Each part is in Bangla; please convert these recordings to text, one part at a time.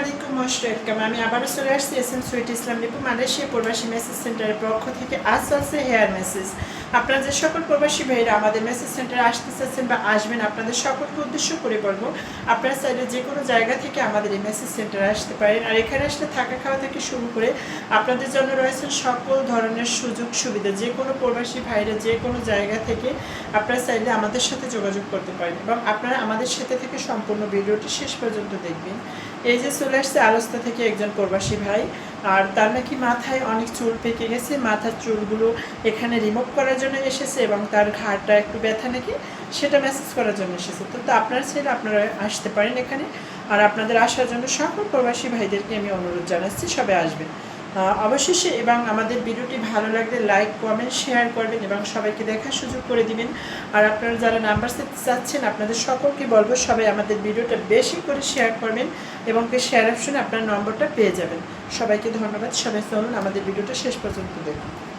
আলাইকুম মোস্টেকম আমি আবারও চলে আসছি S M Sweet Islam Malaysia প্রবাসী মেসেজ সেন্টারের পক্ষ থেকে। হেয়ার মেসেজ আপনারা যে সকল প্রবাসী ভাইরা আমাদের মেসেজ সেন্টারে আসতে চাচ্ছেন বা আসবেন, আপনাদের সকলকে উদ্দেশ্য করে বলব, আপনারা যে কোনো জায়গা থেকে আমাদের এই মেসেজ সেন্টারে আসতে পারেন। আর এখানে আসলে থাকা খাওয়া থেকে শুরু করে আপনাদের জন্য সকল ধরনের সুযোগ সুবিধা। যে কোনো প্রবাসী ভাইরা যে কোনো জায়গা থেকে আপনারা চাইলে আমাদের সাথে যোগাযোগ করতে পারেন এবং আপনারা আমাদের সাথে থেকে সম্পূর্ণ ভিডিওটি শেষ পর্যন্ত দেখবেন। এই যে চলে আসছে আলোস্তা থেকে একজন প্রবাসী ভাই। আর তার নাকি মাথায় অনেক চুল পেকে গেছে। মাথার চুলগুলো এখানে রিমুভ করার জন্য এসেছে এবং তার ঘাড়টা একটু ব্যথা নাকি সেটা মেসেজ করার জন্য এসেছে। তো আপনার ছেলে, আপনারা আসতে পারেন এখানে। আর আপনাদের আসার জন্য সকল প্রবাসী ভাইদেরকে আমি অনুরোধ জানাচ্ছি সবাই আসবেন। অবশেষে এবং আমাদের ভিডিওটি ভালো লাগলে লাইক কমেন্ট শেয়ার করবেন এবং সবাইকে দেখার সুযোগ করে দিবেন। আর আপনারা যারা নাম্বার সেট চাচ্ছেন, আপনাদের সকলকে বলব সবাই আমাদের ভিডিওটা বেশি করে শেয়ার করবেন এবং শেয়ার অপশনে আপনার নম্বরটা পেয়ে যাবেন। সবাইকে ধন্যবাদ। সবাই চলুন আমাদের ভিডিওটা শেষ পর্যন্ত দেখুন।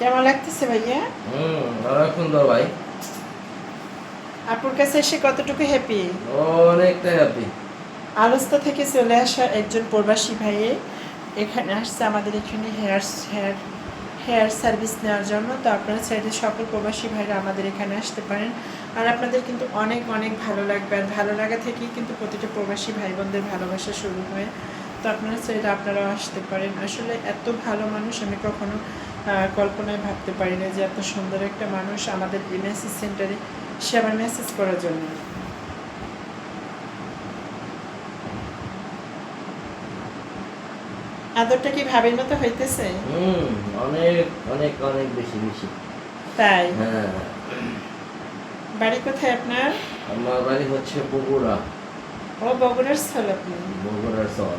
কেমন লাগতেছে ভাইয়া? হুম অনেক সুন্দর ভাই। আপুর কাছে এসে কতটুকু হ্যাপি অনেকটা হ্যাপি আলস্তা থেকে চলে আসা একজন প্রবাসী ভাইয়ে এখানে আসছে আমাদের এখানে হেয়ার হেয়ার হেয়ার সার্ভিস নেওয়ার জন্য। তো আপনারা চাইলে সকল প্রবাসী ভাইরা আমাদের এখানে আসতে পারেন। আর আপনাদের কিন্তু অনেক অনেক ভালো লাগবে। আর ভালো লাগা থেকেই কিন্তু প্রতিটা প্রবাসী ভাই বোনদের ভালোবাসা শুরু হয়। তো আপনারা চাইলে আপনারাও আসতে পারেন। আসলে এত ভালো মানুষ আমি কখনো কল্পনায় ভাবতে পারি না যে এত সুন্দর একটা মানুষ আমাদের মেসেজ সেন্টারে সে আবার মেসেজ করার জন্য। আদরটা কি ভাবের মতো হইতেছে? হুম অনেক অনেক অনেক বেশি বেশি। তাই? হ্যাঁ। বাড়ি কোথায় আপনার? আমার বাড়ি হচ্ছে বগুড়া। ও বগুড়ার স্থল আপনি। বগুড়ার চল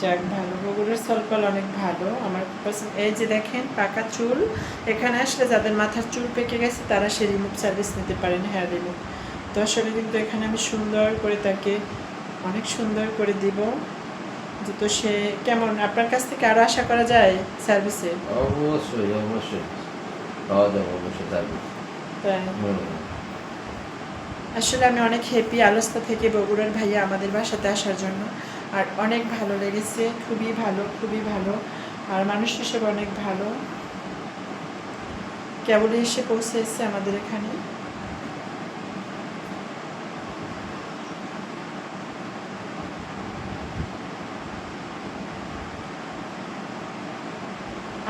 যাক ভালো। বগুড়ার স্থলপাল অনেক ভালো। আমার পছন্দ এই যে দেখেন পাকা চুল। এখানে আসলে যাদের মাথার চুল পেকে গেছে তারা সে রিমুভ সার্ভিস নিতে পারেন হেয়ার রিমুভ তো আসলে কিন্তু এখানে আমি সুন্দর করে তাকে অনেক সুন্দর করে দিব। তো সে কেমন? আপনার কাছ থেকে আরও আশা করা যায় সার্ভিসে অবশ্যই অবশ্যই। পাওয়া যাবে অবশ্যই থাকবে তাই? হুম। আসলে আমি অনেক হ্যাপি আলোস্তা থেকে বগুড়ার ভাইয়া আমাদের বাসাতে আসার জন্য। আর অনেক ভালো লেগেছে খুবই ভালো খুবই ভালো। আর মানুষ হিসেবে অনেক ভালো। কেবলই এসে পৌঁছে এসেছে আমাদের এখানে।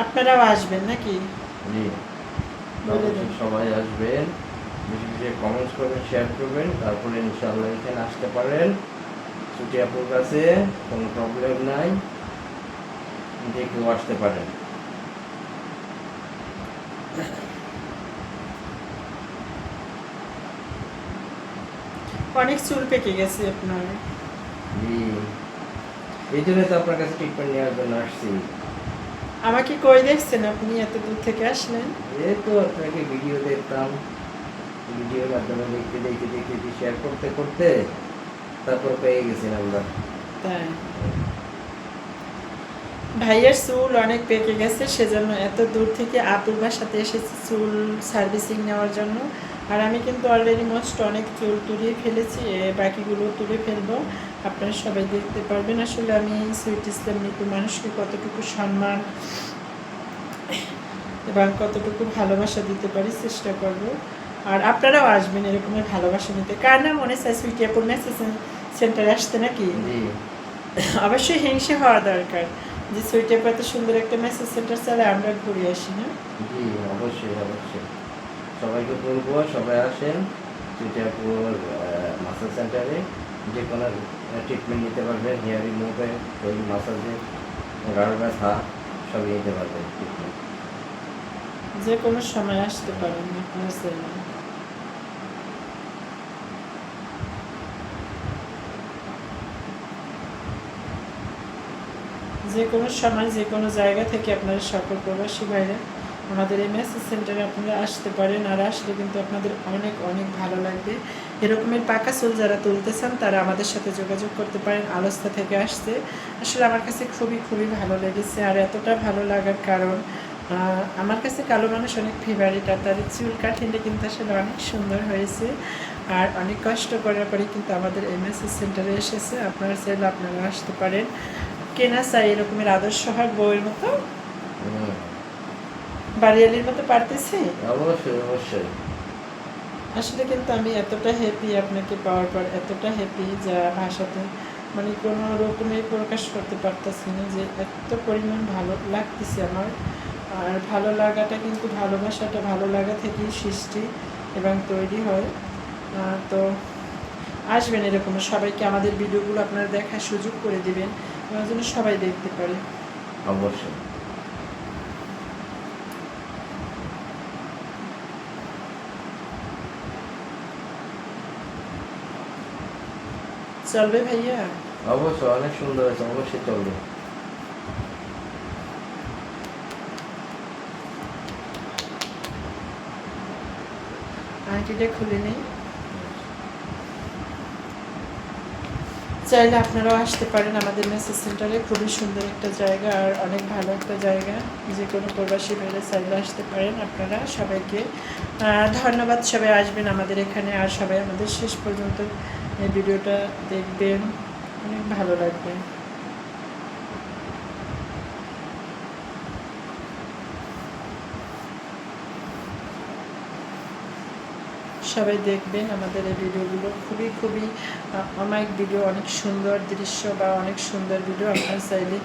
আপনারাও আসবেন নাকি? সবাই আসবেন। বেশি বেশি কমেন্টস করবেন শেয়ার করবেন। তারপরে ইনশাআল্লাহ এখানে আসতে পারেন। ছুটি আপুর কাছে কোনো প্রবলেম নাই। যে কেউ আসতে পারেন অনেক চুল পেকে গেছে আপনার। এই জন্য তো আপনার কাছে ট্রিটমেন্ট নেওয়ার জন্য আসছি। আমাকে কই দেখছেন আপনি? এত দূর থেকে আসলেন। এই তো আপনাকে ভিডিও দেখতাম। ভিডিওর মাধ্যমে দেখতে দেখতে দেখতে শেয়ার করতে করতে। তারপর পেয়ে গেছি ভাইয়ের চুল অনেক পেকে গেছে, সেজন্য এত দূর থেকে এসেছি চুল সার্ভিসিং নেওয়ার জন্য। আর আমি কিন্তু অলরেডি মোস্ট অনেক চুল তুলে ফেলেছি বাকিগুলো তুলে ফেলব। আপনারা সবাই দেখতে পারবেন আসলে আমি সুইট ইসলাম নিপু মানুষকে কতটুকু সম্মান এবং কতটুকু ভালোবাসা দিতে পারি, চেষ্টা করব। আর আপনারাও আসবেন এরকমের ভালোবাসা নিতে। কার না মনে চায় সুইটি আপুর মেসেজ সেন্টারে আসতে নাকি? অবশ্যই হিংসে হওয়া দরকার যে সুইটি আপু এত সুন্দর একটা মেসেজ সেন্টার চালে আমরা ঘুরে আসি না? জি অবশ্যই অবশ্যই। সবাইকে বলব সবাই আসেন চিটাপুর মাসাজ সেন্টারে যে কোনো ট্রিটমেন্ট নিতে পারবেন হেয়ার রিমুভে ওই মাসাজে গাড় ব্যথা সবই নিতে পারবেন ট্রিটমেন্ট যে কোনো সময় আসতে পারেন আপনার যে কোনো সময়, যে কোনো জায়গা থেকে আপনারা সকল প্রবাসী ভাইরা আমাদের এই মেসেজ সেন্টারে আপনারা আসতে পারেন আর আসলে কিন্তু আপনাদের অনেক অনেক ভালো লাগবে। এরকমের পাকা চুল যারা তুলতে চান তারা আমাদের সাথে যোগাযোগ করতে পারেন। আলস্তা থেকে আসতে আসলে আমার কাছে খুবই খুবই ভালো লেগেছে আর এতটা ভালো লাগার কারণ আমার কাছে কালো মানুষ অনেক ফেভারিট আর তাদের চুল কাটিংটা কিন্তু আসলে অনেক সুন্দর হয়েছে। আর অনেক কষ্ট করার পরে কিন্তু আমাদের এমএসএস সেন্টারে এসেছে। আপনারা চাইলে আপনারা আসতে পারেন। কেনা চাই এরকমের আদর্শ হয় বউয়ের মতো? বাড়িয়ালির মতো পারতেছি? অবশ্যই অবশ্যই। আসলে কিন্তু আমি এতটা হ্যাপি আপনাকে পাওয়ার পর এতটা হ্যাপি যা ভাষাতে মানে কোনো রকমে প্রকাশ করতে পারতেছি না যে এত পরিমাণ ভালো লাগতেছে আমার। আর ভালো লাগাটা কিন্তু ভালোবাসাটা ভালো লাগা থেকেই সৃষ্টি এবং তৈরি হয়। তো আসবেন এরকম সবাইকে আমাদের ভিডিওগুলো আপনারা দেখার সুযোগ করে দিবেন। যেন সবাই দেখতে পারে। অবশ্যই। চলবে ভাইয়া? অবশ্যই অনেক সুন্দর হয়েছে অবশ্যই চলবে। আইটিটা খুলে নেই। চাইলে আপনারাও আসতে পারেন আমাদের মেসেজ সেন্টারে। খুবই সুন্দর একটা জায়গা আর অনেক ভালো একটা জায়গা। যে কোনো প্রবাসী মেয়েরা চাইলে আসতে পারেন আপনারা সবাইকে। ধন্যবাদ, সবাই আসবেন আমাদের এখানে আর সবাই আমাদের শেষ পর্যন্ত এই ভিডিওটা দেখবেন। অনেক ভালো লাগবে। সবাই দেখবেন আমাদের এই ভিডিওগুলো। খুবই খুবই অমায়িক ভিডিও, অনেক সুন্দর দৃশ্য বা অনেক সুন্দর ভিডিও আপনারা চাইলে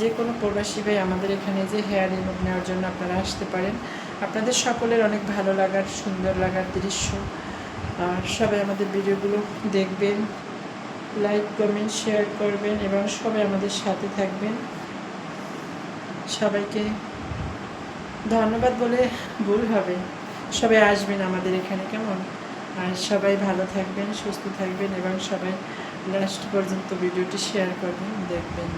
যে কোনো প্রবাসী ভাই আমাদের এখানে যে হেয়ার রিমুভ নেওয়ার জন্য আপনারা আসতে পারেন। আপনাদের সকলের অনেক ভালো লাগার, সুন্দর লাগার দৃশ্য। আর সবাই আমাদের ভিডিওগুলো দেখবেন, লাইক কমেন্ট শেয়ার করবেন এবং সবাই আমাদের সাথে থাকবেন। সবাইকে ধন্যবাদ বলে ভুল হবে। সবাই আসবেন আমাদের এখানে, কেমন? আর সবাই ভালো থাকবেন, সুস্থ থাকবেন এবং সবাই লাস্ট পর্যন্ত ভিডিওটি শেয়ার করবেন, দেখবেন।